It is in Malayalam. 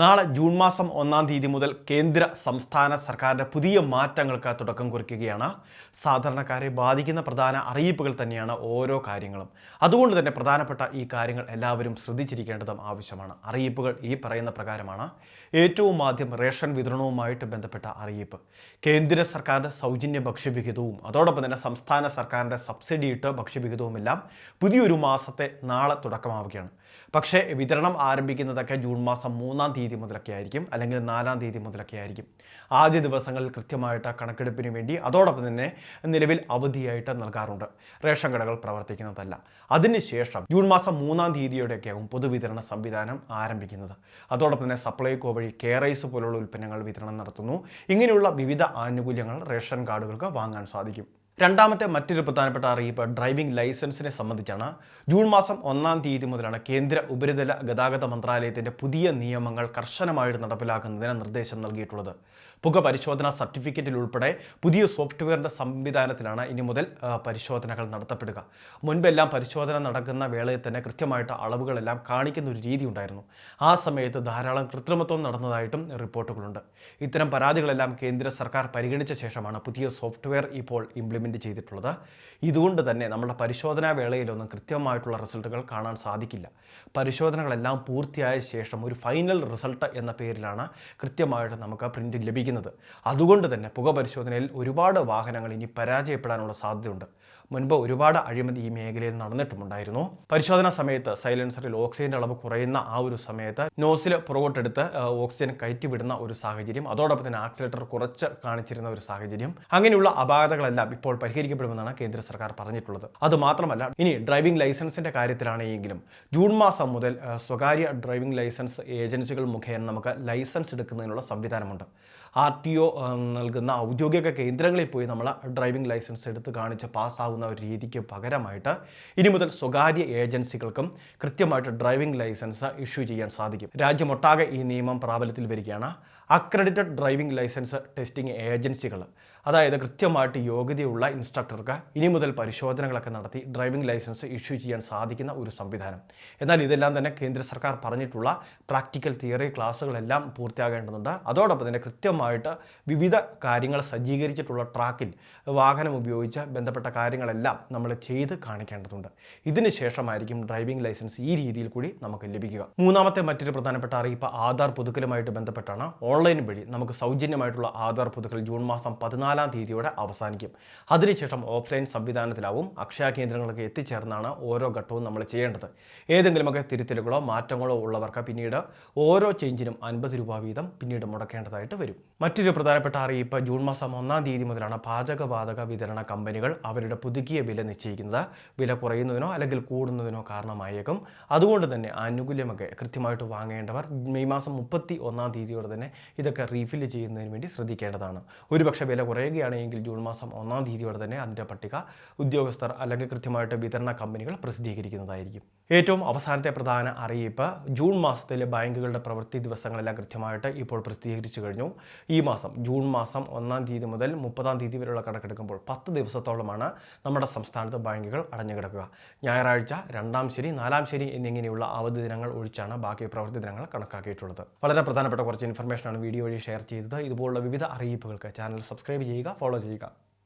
നാളെ ജൂൺ മാസം ഒന്നാം തീയതി മുതൽ കേന്ദ്ര സംസ്ഥാന സർക്കാരിന്റെ പുതിയ മാറ്റങ്ങൾക്ക് തുടക്കം കുറിക്കുകയാണ്. സാധാരണക്കാരെ ബാധിക്കുന്ന പ്രധാന അറിയിപ്പുകൾ തന്നെയാണ് ഓരോ കാര്യങ്ങളും. അതുകൊണ്ട് തന്നെ പ്രധാനപ്പെട്ട ഈ കാര്യങ്ങൾ എല്ലാവരും ശ്രദ്ധിച്ചിരിക്കേണ്ടതും ആവശ്യമാണ്. അറിയിപ്പുകൾ ഈ പറയുന്ന പ്രകാരമാണ് ഏറ്റവും ആദ്യം റേഷൻ വിതരണവുമായിട്ട് ബന്ധപ്പെട്ട അറിയിപ്പ്. കേന്ദ്ര സർക്കാരിന്റെ സൗജന്യ ഭക്ഷ്യവിഹിതവും അതോടൊപ്പം തന്നെ സംസ്ഥാന സർക്കാരിന്റെ സബ്സിഡി ഇട്ട് ഭക്ഷ്യവിഹിതവുമെല്ലാം പുതിയൊരു മാസത്തെ നാളെ തുടക്കമാവുകയാണ്. പക്ഷേ വിതരണം ആരംഭിക്കുന്നതൊക്കെ ജൂൺ മാസം മൂന്നാം തീയതി മുതലൊക്കെ ആയിരിക്കും അല്ലെങ്കിൽ നാലാം തീയതി മുതലൊക്കെ ആയിരിക്കും ആദ്യ ദിവസങ്ങളിൽ കൃത്യമായിട്ട് കണക്കെടുപ്പിന് വേണ്ടി അതോടൊപ്പം തന്നെ നിലവിൽ അവധിയായിട്ട് നൽകാറുണ്ട്. റേഷൻ കടകൾ പ്രവർത്തിക്കുന്നതല്ല. അതിനുശേഷം ജൂൺ മാസം മൂന്നാം തീയതിയോടെയൊക്കെ ആകും പൊതുവിതരണ സംവിധാനം ആരംഭിക്കുന്നത്. അതോടൊപ്പം തന്നെ സപ്ലൈകോ വഴി കെയറൈസ് പോലുള്ള ഉൽപ്പന്നങ്ങൾ വിതരണം നടത്തുന്നു. ഇങ്ങനെയുള്ള വിവിധ ആനുകൂല്യങ്ങൾ റേഷൻ കാർഡുകൾക്ക് വാങ്ങാൻ സാധിക്കും. രണ്ടാമത്തെ മറ്റൊരു പ്രധാനപ്പെട്ട അറിയിപ്പ് ഡ്രൈവിംഗ് ലൈസൻസിനെ സംബന്ധിച്ചാണ്. ജൂൺ മാസം ഒന്നാം തീയതി മുതലാണ് കേന്ദ്ര ഉപരിതല ഗതാഗത മന്ത്രാലയത്തിന്റെ പുതിയ നിയമങ്ങൾ കർശനമായിട്ട് നടപ്പിലാക്കുന്നതിന് നിർദ്ദേശം നൽകിയിട്ടുള്ളത്. പുക പരിശോധനാ സർട്ടിഫിക്കറ്റിൽ ഉൾപ്പെടെ പുതിയ സോഫ്റ്റ്വെയറിന്റെ സംവിധാനത്തിലാണ് ഇനി മുതൽ പരിശോധനകൾ നടത്തപ്പെടുക. മുൻപെല്ലാം പരിശോധന നടക്കുന്ന വേളയിൽ തന്നെ കൃത്യമായിട്ട് അളവുകളെല്ലാം കാണിക്കുന്ന ഒരു രീതി ഉണ്ടായിരുന്നു. ആ സമയത്ത് ധാരാളം കൃത്രിമത്വം നടന്നതായിട്ടും റിപ്പോർട്ടുകളുണ്ട്. ഇത്തരം പരാതികളെല്ലാം കേന്ദ്ര സർക്കാർ പരിഗണിച്ച ശേഷമാണ് പുതിയ സോഫ്റ്റ്വെയർ ഇപ്പോൾ ഇംപ്ലിമെന്റ് ചെയ്തിട്ടുള്ളത്. ഇതുകൊണ്ട് തന്നെ നമ്മുടെ പരിശോധനാ വേളയിലൊന്നും കൃത്യമായിട്ടുള്ള റിസൾട്ടുകൾ കാണാൻ സാധിക്കില്ല. പരിശോധനകളെല്ലാം പൂർത്തിയായ ശേഷം ഒരു ഫൈനൽ റിസൾട്ട് എന്ന പേരിലാണ് കൃത്യമായിട്ട് നമുക്ക് പ്രിന്റ് ലഭിക്കുന്നത്. അതുകൊണ്ട് തന്നെ പുക പരിശോധനയിൽ ഒരുപാട് വാഹനങ്ങൾ ഇനി പരാജയപ്പെടാനുള്ള സാധ്യതയുണ്ട്. മുൻപ് ഒരുപാട് അഴിമതി ഈ മേഖലയിൽ നടന്നിട്ടുമുണ്ടായിരുന്നു. പരിശോധനാ സമയത്ത് സൈലൻസറിൽ ഓക്സിജന്റെ അളവ് കുറയുന്ന ആ ഒരു സമയത്ത് നോസിൽ പുറകോട്ടെടുത്ത് ഓക്സിജൻ കയറ്റിവിടുന്ന ഒരു സാഹചര്യം അതോടൊപ്പം തന്നെ ആക്സിലേറ്റർ കുറച്ച് കാണിച്ചിരുന്ന ഒരു സാഹചര്യം അങ്ങനെയുള്ള അപാകതകളെല്ലാം ഇപ്പോൾ പരിഹരിക്കപ്പെടുമെന്നാണ് കേന്ദ്ര സർക്കാർ പറഞ്ഞിട്ടുള്ളത്. അത് മാത്രമല്ല ഇനി ഡ്രൈവിംഗ് ലൈസൻസിന്റെ കാര്യത്തിലാണെങ്കിലും ജൂൺ മാസം മുതൽ സ്വകാര്യ ഡ്രൈവിംഗ് ലൈസൻസ് ഏജൻസികൾ മുഖേന നമുക്ക് ലൈസൻസ് എടുക്കുന്നതിനുള്ള സംവിധാനമുണ്ട്. ആർ ടി ഒ നൽകുന്ന ഔദ്യോഗിക കേന്ദ്രങ്ങളിൽ പോയി നമ്മൾ ഡ്രൈവിംഗ് ലൈസൻസ് എടുത്ത് കാണിച്ച് പാസ്സാവുന്ന ഒരു രീതിക്ക് പകരമായിട്ട് ഇനി മുതൽ സ്വകാര്യ ഏജൻസികൾക്കും കൃത്യമായിട്ട് ഡ്രൈവിംഗ് ലൈസൻസ് ഇഷ്യൂ ചെയ്യാൻ സാധിക്കും. രാജ്യമൊട്ടാകെ ഈ നിയമം പ്രാബല്യത്തിൽ വരികയാണ്. അക്രഡിറ്റഡ് ഡ്രൈവിംഗ് ലൈസൻസ് ടെസ്റ്റിംഗ് ഏജൻസികൾ അതായത് കൃത്യമായിട്ട് യോഗ്യതയുള്ള ഇൻസ്ട്രക്ടർക്ക് ഇനി മുതൽ പരിശോധനകളൊക്കെ നടത്തി ഡ്രൈവിംഗ് ലൈസൻസ് ഇഷ്യൂ ചെയ്യാൻ സാധിക്കുന്ന ഒരു സംവിധാനം. എന്നാൽ ഇതെല്ലാം തന്നെ കേന്ദ്ര സർക്കാർ പറഞ്ഞിട്ടുള്ള പ്രാക്ടിക്കൽ തിയറി ക്ലാസ്സുകളെല്ലാം പൂർത്തിയാകേണ്ടതുണ്ട്. അതോടൊപ്പം തന്നെ കൃത്യമായിട്ട് വിവിധ കാര്യങ്ങൾ സജ്ജീകരിച്ചിട്ടുള്ള ട്രാക്കിൽ വാഹനം ഉപയോഗിച്ച് ബന്ധപ്പെട്ട കാര്യങ്ങളെല്ലാം നമ്മൾ ചെയ്ത് കാണിക്കേണ്ടതുണ്ട്. ഇതിന് ശേഷമായിരിക്കും ഡ്രൈവിംഗ് ലൈസൻസ് ഈ രീതിയിൽ കൂടി നമുക്ക് ലഭിക്കുക. മൂന്നാമത്തെ മറ്റൊരു പ്രധാനപ്പെട്ട അറിയിപ്പ് ആധാർ പുതുക്കലുമായിട്ട് ബന്ധപ്പെട്ടാണ്. ഓൺലൈൻ വഴി നമുക്ക് സൗജന്യമായിട്ടുള്ള ആധാർ പുതുക്കൽ ജൂൺ മാസം പതിനാലാം തീയതിയോടെ അവസാനിക്കും. അതിനുശേഷം ഓഫ്ലൈൻ സംവിധാനത്തിലാവും. അക്ഷയ കേന്ദ്രങ്ങളൊക്കെ എത്തിച്ചേർന്നാണ് ഓരോ ഘട്ടവും നമ്മൾ ചെയ്യേണ്ടത്. ഏതെങ്കിലുമൊക്കെ തിരുത്തലുകളോ മാറ്റങ്ങളോ ഉള്ളവർക്ക് പിന്നീട് ഓരോ ചേഞ്ചിനും അൻപത് രൂപ വീതം പിന്നീട് മുടക്കേണ്ടതായിട്ട് വരും. മറ്റൊരു പ്രധാനപ്പെട്ട അറിയിപ്പ് ജൂൺ മാസം ഒന്നാം തീയതി മുതലാണ് പാചകവാതക വിതരണ കമ്പനികൾ അവരുടെ പുതുക്കിയ വില നിശ്ചയിക്കുന്നത്. വില കുറയുന്നതിനോ അല്ലെങ്കിൽ കൂടുന്നതിനോ കാരണമായേക്കും. അതുകൊണ്ട് തന്നെ ആനുകൂല്യമൊക്കെ കൃത്യമായിട്ട് വാങ്ങേണ്ടവർ മെയ് മാസം മുപ്പത്തി ഒന്നാം തീയതിയോടെ തന്നെ ഇതൊക്കെ റീഫില്ല് ചെയ്യുന്നതിന് വേണ്ടി ശ്രദ്ധിക്കേണ്ടതാണ്. ഒരുപക്ഷെ വില കുറയുകയാണെങ്കിൽ ജൂൺ മാസം ഒന്നാം തീയതിയോടെ തന്നെ അതിന്റെ പട്ടിക ഉദ്യോഗസ്ഥർ അല്ലെങ്കിൽ കൃത്യമായിട്ട് വിതരണ കമ്പനികൾ പ്രസിദ്ധീകരിക്കുന്നതായിരിക്കും. ഏറ്റവും അവസാനത്തെ പ്രധാന അറിയിപ്പ് ജൂൺ മാസത്തിലെ ബാങ്കുകളുടെ പ്രവൃത്തി ദിവസങ്ങളെല്ലാം കൃത്യമായിട്ട് ഇപ്പോൾ പ്രസിദ്ധീകരിച്ചു കഴിഞ്ഞു. ഈ മാസം ജൂൺ മാസം ഒന്നാം തീയതി മുതൽ മുപ്പതാം തീയതി വരെയുള്ള കണക്കെടുക്കുമ്പോൾ പത്ത് ദിവസത്തോളമാണ് നമ്മുടെ സംസ്ഥാനത്ത് ബാങ്കുകൾ അടഞ്ഞു കിടക്കുക. ഞായറാഴ്ച രണ്ടാം ശരി നാലാം ശരി എന്നിങ്ങനെയുള്ള അവധി ദിനങ്ങൾ ഒഴിച്ചാണ് ബാക്കി പ്രവൃത്തി ദിനങ്ങൾ കണക്കാക്കിയിട്ടുള്ളത്. വളരെ പ്രധാനപ്പെട്ട കുറച്ച് ഇൻഫർമേഷനാണ് വീഡിയോ വഴി ഷെയർ ചെയ്തത്. ഇതുപോലുള്ള വിവിധ അറിയിപ്പുകൾക്ക് ചാനൽ സബ്സ്ക്രൈബ് ചെയ്യുക ഫോളോ ചെയ്യുക.